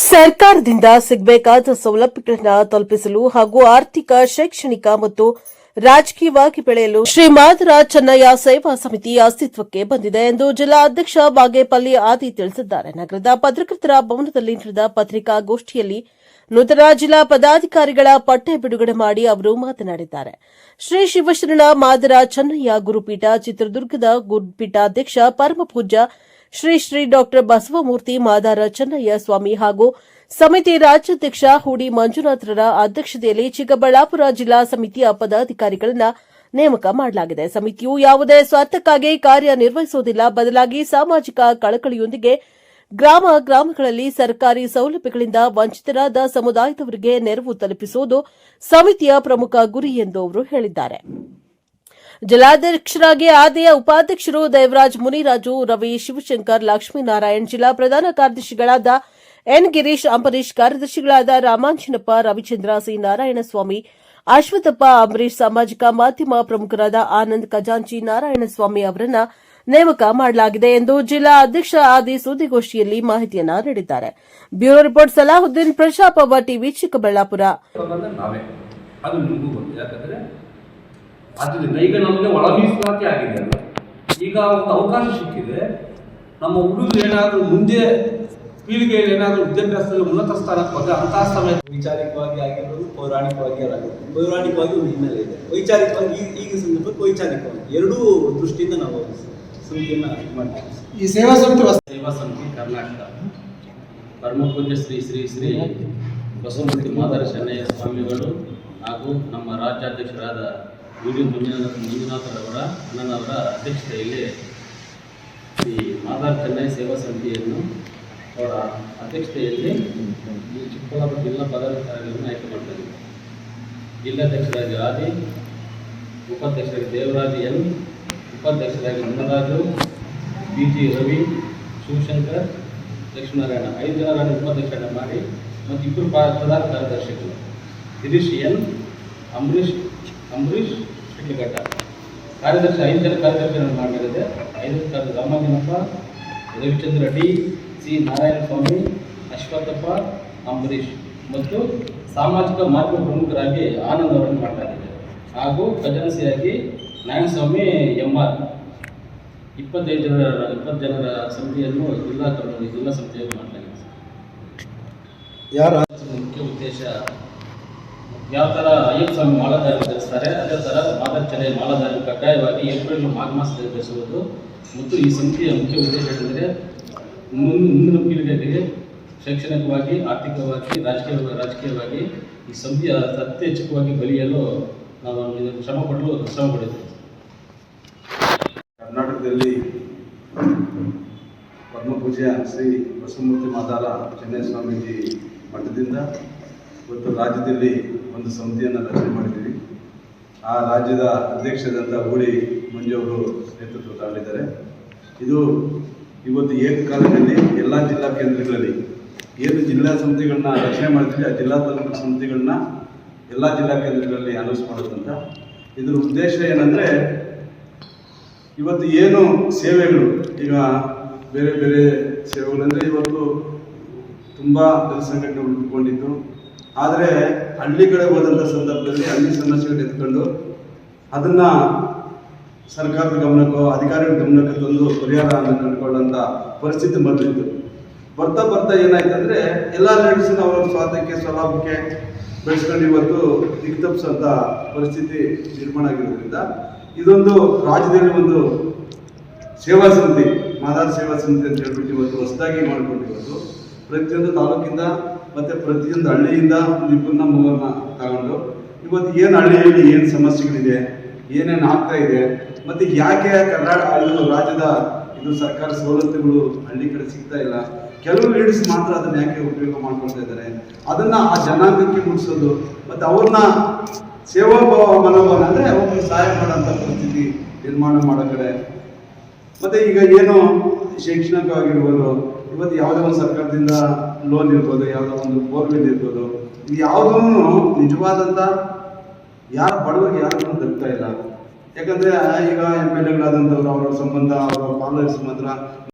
ಸರ್ಕಾರದಿಂದ ಸಿಗಬೇಕಾದ ಸೌಲಭ್ಯಗಳನ್ನು ತಲುಪಿಸಲು ಹಾಗೂ ಆರ್ಥಿಕ, ಶೈಕ್ಷಣಿಕ ಮತ್ತು ರಾಜಕೀಯವಾಗಿ ಬೆಳೆಯಲು ಶ್ರೀ ಮಾದರ ಚೆನ್ನಯ್ಯ ಸೇವಾ ಸಮಿತಿ ಅಸ್ತಿತ್ವಕ್ಕೆ ಬಂದಿದೆ ಎಂದು ಜಿಲ್ಲಾ ಅಧ್ಯಕ್ಷ ಬಾಗೇಪಲ್ಲಿ ಆದಿ ತಿಳಿಸಿದ್ದಾರೆ. ನಗರದ ಪತ್ರಕರ್ತರ ಭವನದಲ್ಲಿ ನಡೆದ ಪತ್ರಿಕಾಗೋಷ್ಠಿಯಲ್ಲಿ ನೂತನ ಜಿಲ್ಲಾ ಪದಾಧಿಕಾರಿಗಳ ಪಟ್ಟೆ ಬಿಡುಗಡೆ ಮಾಡಿ ಅವರು ಮಾತನಾಡಿದ್ದಾರೆ. ಶ್ರೀ ಶಿವಶರಣ ಮಾದರ ಚೆನ್ನಯ್ಯ ಗುರುಪೀಠ ಚಿತ್ರದುರ್ಗದ ಗುರುಪೀಠಾಧ್ಯಕ್ಷ ಪರಮಪೂಜ್ಯ ಶ್ರೀ ಶ್ರೀ ಡಾಕ್ಟರ್ ಬಸವಮೂರ್ತಿ ಮಾದಾರ ಚನ್ನಯ್ಯ ಸ್ವಾಮಿ ಹಾಗೂ ಸಮಿತಿ ರಾಜ್ಯಾಧ್ಯಕ್ಷ ಹೂಡಿ ಮಂಜುನಾಥರ ಅಧ್ಯಕ್ಷತೆಯಲ್ಲಿ ಚಿಕ್ಕಬಳ್ಳಾಪುರ ಜಿಲ್ಲಾ ಸಮಿತಿಯ ಪದಾಧಿಕಾರಿಗಳನ್ನ ನೇಮಕ ಮಾಡಲಾಗಿದೆ. ಸಮಿತಿಯು ಯಾವುದೇ ಸ್ವಾರ್ಥಕ್ಕಾಗಿ ಕಾರ್ಯನಿರ್ವಹಿಸುವುದಿಲ್ಲ. ಬದಲಾಗಿ ಸಾಮಾಜಿಕ ಕಳಕಳಿಯೊಂದಿಗೆ ಗ್ರಾಮ ಗ್ರಾಮಗಳಲ್ಲಿ ಸರ್ಕಾರಿ ಸೌಲಭ್ಯಗಳಿಂದ ವಂಚಿತರಾದ ಸಮುದಾಯದವರಿಗೆ ನೆರವು ತಲುಪಿಸುವುದು ಸಮಿತಿಯ ಪ್ರಮುಖ ಗುರಿ ಎಂದು ಅವರು ಹೇಳಿದ್ದಾರೆ. ಜಿಲ್ಲಾಧ್ಯಕ್ಷರಾಗಿ ಆದಿಯ ಉಪಾಧ್ಯಕ್ಷರು ದೇವರಾಜ್ ಮುನಿರಾಜು, ರವಿ ಶಿವಶಂಕರ್, ಲಕ್ಷ್ಮೀನಾರಾಯಣ್ ಜಿಲ್ಲಾ ಪ್ರಧಾನ ಕಾರ್ಯದರ್ಶಿಗಳಾದ ಎನ್ ಗಿರೀಶ್ ಅಂಬರೀಶ್ ಕಾರ್ಯದರ್ಶಿಗಳಾದ ರಾಮಾಂಜನಪ್ಪ, ರವಿಚಂದ್ರ ಸಿ ನಾರಾಯಣಸ್ವಾಮಿ ಅಶ್ವಥಪ್ಪ ಅಂಬರೀಶ್ ಸಾಮಾಜಿಕ ಮಾಧ್ಯಮ ಪ್ರಮುಖರಾದ ಆನಂದ್ ಖಜಾಂಚಿ, ನಾರಾಯಣಸ್ವಾಮಿ ಅವರನ್ನ ನೇಮಕ ಮಾಡಲಾಗಿದೆ ಎಂದು ಜಿಲ್ಲಾ ಅಧ್ಯಕ್ಷ ಆದಿ ಸುದ್ದಿಗೋಷ್ಠಿಯಲ್ಲಿ ಮಾಹಿತಿಯನ್ನ ನೀಡಿದ್ದಾರೆ. ಬ್ಯೂರೋ ರಿಪೋರ್ಟ್ ಸಲಾಹುದ್ದೀನ್ ಪ್ರಶಾಪ ಟಿವಿ ಚಿಕ್ಕಬಳ್ಳಾಪುರ ಬಂದ್ರೆ ನಾವೇ ಅದು ನಿಮಗೂ ಗೊತ್ತು ಯಾಕಂದ್ರೆ ಆದ್ದರಿಂದ ಈಗ ನಮಗೆ ಒಳ ಮೀಸಲಾತಿ ಆಗಿದೆ ಅಲ್ಲ ಈಗ ಒಂದು ಅವಕಾಶ ಸಿಕ್ಕಿದೆ. ನಮ್ಮ ಹುಡುಗರು ಏನಾದರೂ ಮುಂದೆ ಪೀಳಿಗೆಯಲ್ಲಿ ಏನಾದರೂ ವಿದ್ಯಾಭ್ಯಾಸದಲ್ಲಿ ಉನ್ನತ ಸ್ಥಾನಕ್ಕೆ ಹೋದರೆ ಅಂತಹ ಸಮಯ ವೈಚಾರಿಕವಾಗಿ ಆಗಿರ್ಬೋದು ಪೌರಾಣಿಕವಾಗಿ ಆಗಿರ್ಬೋದು ಪೌರಾಣಿಕವಾಗಿ ಒಂದು ಹಿನ್ನೆಲೆ ಇದೆ. ವೈಚಾರಿಕವಾಗಿ ಈಗ ಈಗ ಸಂದರ್ಭಕ್ಕೆ ವೈಚಾರಿಕವಾಗಿ. ಎರಡೂ ದೃಷ್ಟಿಯಿಂದ ನಾವು ಸಮಿತಿಯನ್ನು ಮಾಡ್ತೀವಿ. ಈ ಸೇವಾ ಸಮಿತಿ ಸೇವಾ ಸಮಿತಿ ಕರ್ನಾಟಕ. ಪರಮ ಪೂಜ್ಯ ಶ್ರೀ ಶ್ರೀ ಶ್ರೀ ಬಸವಮೂರ್ತಿ ಮಾದರ ಚೆನ್ನಯ್ಯ ಸ್ವಾಮಿಗಳು ಹಾಗೂ ನಮ್ಮ ರಾಜ್ಯಾಧ್ಯಕ್ಷರಾದ ಡಿ ಮಂಜುನಾಥ ಮಂಜುನಾಥರವರ, ಅಣ್ಣನವರ ಅಧ್ಯಕ್ಷತೆಯಲ್ಲಿ ಈ ಆಧಾರ್ ಚೆನ್ನೈ ಸೇವಾ ಸಮಿತಿಯನ್ನು ಅವರ ಅಧ್ಯಕ್ಷತೆಯಲ್ಲಿ ಈ ಚಿಕ್ಕಬಳ್ಳಾಪುರ ಜಿಲ್ಲಾ ಪದಾಧಿಕಾರಿಗಳನ್ನು ಆಯ್ಕೆ ಮಾಡ್ತಾರೆ. ಜಿಲ್ಲಾಧ್ಯಕ್ಷರಾಗಿ ರಾಧಿ ಉಪಾಧ್ಯಕ್ಷರಾಗಿ ದೇವರಾಜ್ ಎನ್, ಉಪಾಧ್ಯಕ್ಷರಾಗಿ ಮುನ್ನರಾಜು ಬಿ ಜಿ ರವಿ, ಶಿವಶಂಕರ್, ಲಕ್ಷ್ಮೀನಾರಾಯಣ ಐದು ಜನರನ್ನು ಉಪಾಧ್ಯಕ್ಷರನ್ನ ಮಾಡಿ ಮತ್ತು ಇಬ್ಬರು ಪ್ರಧಾನ ಕಾರ್ಯದರ್ಶಿಗಳು ಗಿರೀಶ್ ಎನ್ ಅಂಬರೀಷ್ ಅಂಬರೀಷ್ ಶೆಟ್ಟಿಘಟ್ಟ ಕಾರ್ಯದರ್ಶಿ ಐದು ಜನ ಕಾರ್ಯದರ್ಶಿಗಳನ್ನು ಮಾಡಲಿದೆ ಐದು ಕಾರ್ಯ ರಾಮಾಂಜನಪ್ಪ ರವಿಚಂದ್ರ ಡಿ ಸಿ ನಾರಾಯಣ ಸ್ವಾಮಿ ಅಶ್ವಥಪ್ಪ ಅಂಬರೀಷ್. ಮತ್ತು ಸಾಮಾಜಿಕ ಮಾಧ್ಯಮ ಪ್ರಮುಖರಾಗಿ ಆನಂದ್ ಅವರನ್ನು ಮಾಡಲಾಗಿದೆ ಹಾಗೂ ಖಜಾನ್ಸಿಯಾಗಿ ನಾರಾಯಣಸ್ವಾಮಿ ಎಂ ಆರ್ ಇಪ್ಪತ್ತೈದು ಜನರ ಇಪ್ಪತ್ತು ಜನರ ಸಮಿತಿಯನ್ನು ಜಿಲ್ಲಾ ಜಿಲ್ಲಾ ಸಮಿತಿಯನ್ನು ಮಾಡಲಾಗಿದೆ ಯಾರ? ಮುಖ್ಯ ಉದ್ದೇಶ ಯಾವ ಥರ ಅಯ್ಯಪ್ಪ ಸ್ವಾಮಿ ಮಾಲಾಧಾರಿ ಧರಿಸ್ತಾರೆ, ಅದೇ ಥರ ಮಾದರ್ ತಲೆ ಮಾಲಾಧಾರಿ ಕಡ್ಡಾಯವಾಗಿ ಏಪ್ರಿಲ್ ಮಾಘ ಮಾಸದಲ್ಲಿ ಧರಿಸುವುದು ಮತ್ತು ಈ ಸಮಿತಿಯ ಮುಖ್ಯ ಉದ್ದೇಶ ಏನೆಂದರೆ, ಮುಂದಿನ ಪೀಳಿಗೆಗೆ ಶೈಕ್ಷಣಿಕವಾಗಿ, ಆರ್ಥಿಕವಾಗಿ, ರಾಜಕೀಯ ರಾಜಕೀಯವಾಗಿ ಈ ಸಮಿತಿಯ ಅತ್ಯಚ್ಛವಾಗಿ ಬಲಿಯಲು ನಾವು ಇದನ್ನು ಶ್ರಮ ಪಡಲು ಶ್ರಮ ಪಡಿದ್ದೇವೆ ಕರ್ನಾಟಕದಲ್ಲಿ ಪದ್ಮಪೂಜೆ ಶ್ರೀ ಬಸವಮೂರ್ತಿ ಮಾತಾರ ಚೆನ್ನೈ ಸ್ವಾಮೀಜಿ ಮಠದಿಂದ ಇವತ್ತು ರಾಜ್ಯದಲ್ಲಿ ಒಂದು ಸಮಿತಿಯನ್ನು ರಚನೆ ಮಾಡಿದ್ದೀವಿ. ಆ ರಾಜ್ಯದ ಅಧ್ಯಕ್ಷದಂತ ಹೂಳಿ ಮಂಜು ಅವರು ನೇತೃತ್ವ ತಾಳಿದ್ದಾರೆ ಇದು ಇವತ್ತು ಏಕಕಾಲದಲ್ಲಿ ಎಲ್ಲ ಜಿಲ್ಲಾ ಕೇಂದ್ರಗಳಲ್ಲಿ ಏನು ಜಿಲ್ಲಾ ಸಮಿತಿಗಳನ್ನ ರಚನೆ ಮಾಡ್ತೀವಿ ಆ ಜಿಲ್ಲಾ ತಾಲೂಕು ಸಮಿತಿಗಳನ್ನ ಎಲ್ಲ ಜಿಲ್ಲಾ ಕೇಂದ್ರಗಳಲ್ಲಿ ಅನೌನ್ಸ್ ಮಾಡೋದಂತ. ಇದರ ಉದ್ದೇಶ ಏನಂದರೆ ಇವತ್ತು ಏನು ಸೇವೆಗಳು, ಈಗ ಬೇರೆ ಬೇರೆ ಸೇವೆಗಳಂದರೆ ಇವತ್ತು ತುಂಬ ಜನಸಂಘಟನೆ ಉಳ್ಕೊಂಡಿದ್ದು ಆದರೆ ಹಳ್ಳಿ ಕಡೆ ಹೋದಂಥ ಸಂದರ್ಭದಲ್ಲಿ ಹಳ್ಳಿ ಸಮಸ್ಯೆಗಳು ಎತ್ಕೊಂಡು ಅದನ್ನು ಸರ್ಕಾರದ ಗಮನಕ್ಕೋ, ಅಧಿಕಾರಿಗಳ ಗಮನಕ್ಕೆ ತಂದು ಪರಿಹಾರ ಅಂತ ಕಂಡುಕೊಳ್ಳೋಂಥ ಪರಿಸ್ಥಿತಿ ಬಂದಿತ್ತು. ಬರ್ತಾ ಬರ್ತಾ ಏನಾಯ್ತು ಅಂದರೆ ಎಲ್ಲ ಲೇಡೀಸನ್ನ ಅವರ ಸ್ವಾರ್ಥಕ್ಕೆ, ಸ್ವಲಾಭಕ್ಕೆ ಬೆಳೆಸ್ಕೊಂಡು ಇವತ್ತು ದಿಕ್ತಪ್ಪಿಸೋಂಥ ಪರಿಸ್ಥಿತಿ ನಿರ್ಮಾಣ ಆಗಿರೋದ್ರಿಂದ ಇದೊಂದು ರಾಜ್ಯದಲ್ಲಿ ಒಂದು ಸೇವಾ ಸಮಿತಿ, ಮಾದಾರ ಸೇವಾ ಸಮಿತಿ ಅಂತ ಹೇಳ್ಬಿಟ್ಟು ಇವತ್ತು ಹೊಸದಾಗಿ ಮಾಡ್ಕೊಂಡು ಇವತ್ತು ಪ್ರತಿಯೊಂದು ತಾಲೂಕಿಂದ ಮತ್ತು ಪ್ರತಿಯೊಂದು ಹಳ್ಳಿಯಿಂದ ನಿಮ್ಮನ್ನ ಮೂವನ್ನ ತಗೊಂಡು ಇವತ್ತು ಏನು ಹಳ್ಳಿಯಲ್ಲಿ ಏನು ಸಮಸ್ಯೆಗಳಿದೆ, ಏನೇನು ಆಗ್ತಾ ಇದೆ, ಮತ್ತೆ ಯಾಕೆ ಕರ್ನಾಟಕ ರಾಜ್ಯದ ಇದು ಸರ್ಕಾರ ಸವಲತ್ತುಗಳು ಹಳ್ಳಿ ಕಡೆ ಸಿಗ್ತಾ ಇಲ್ಲ, ಕೆಲವು ಲೀಡರ್ಸ್ ಮಾತ್ರ ಅದನ್ನ ಯಾಕೆ ಉಪಯೋಗ ಮಾಡ್ಕೊಳ್ತಾ ಇದ್ದಾರೆ, ಅದನ್ನ ಆ ಜನಾಂಗಕ್ಕೆ ಮುಗಿಸೋದು ಮತ್ತೆ ಅವ್ರನ್ನ ಸೇವಾ ಭಾವ ಮನೋಭಾವ ಅಂದರೆ ಅವ್ರಿಗೆ ಸಹಾಯ ಮಾಡೋಂಥ ಪರಿಸ್ಥಿತಿ ನಿರ್ಮಾಣ ಮಾಡೋ ಕಡೆ. ಮತ್ತೆ ಈಗ ಏನು ಶೈಕ್ಷಣಿಕವಾಗಿರ್ಬೋದು ಇವತ್ತು ಯಾವುದೋ ಒಂದು ಸರ್ಕಾರದಿಂದ ಲೋನ್ ಇರ್ಬೋದು, ಯಾವುದೋ ಒಂದು ಬೋರ್ವೆಲ್ ಇರ್ಬೋದು, ಇದು ಯಾವುದೂ ನಿಜವಾದಂಥ ಯಾರು ಬಡವರಿಗೆ ಯಾರು ದಕ್ತಾ ಇಲ್ಲ. ಯಾಕಂದ್ರೆ ಈಗ ಎಂ ಎಲ್ ಎಗಳಾದಂಥವ್ರು ಅವರ ಸಂಬಂಧ, ಅವರ ಫಾಲೋವರ್ಸ್ ಮಾತ್ರ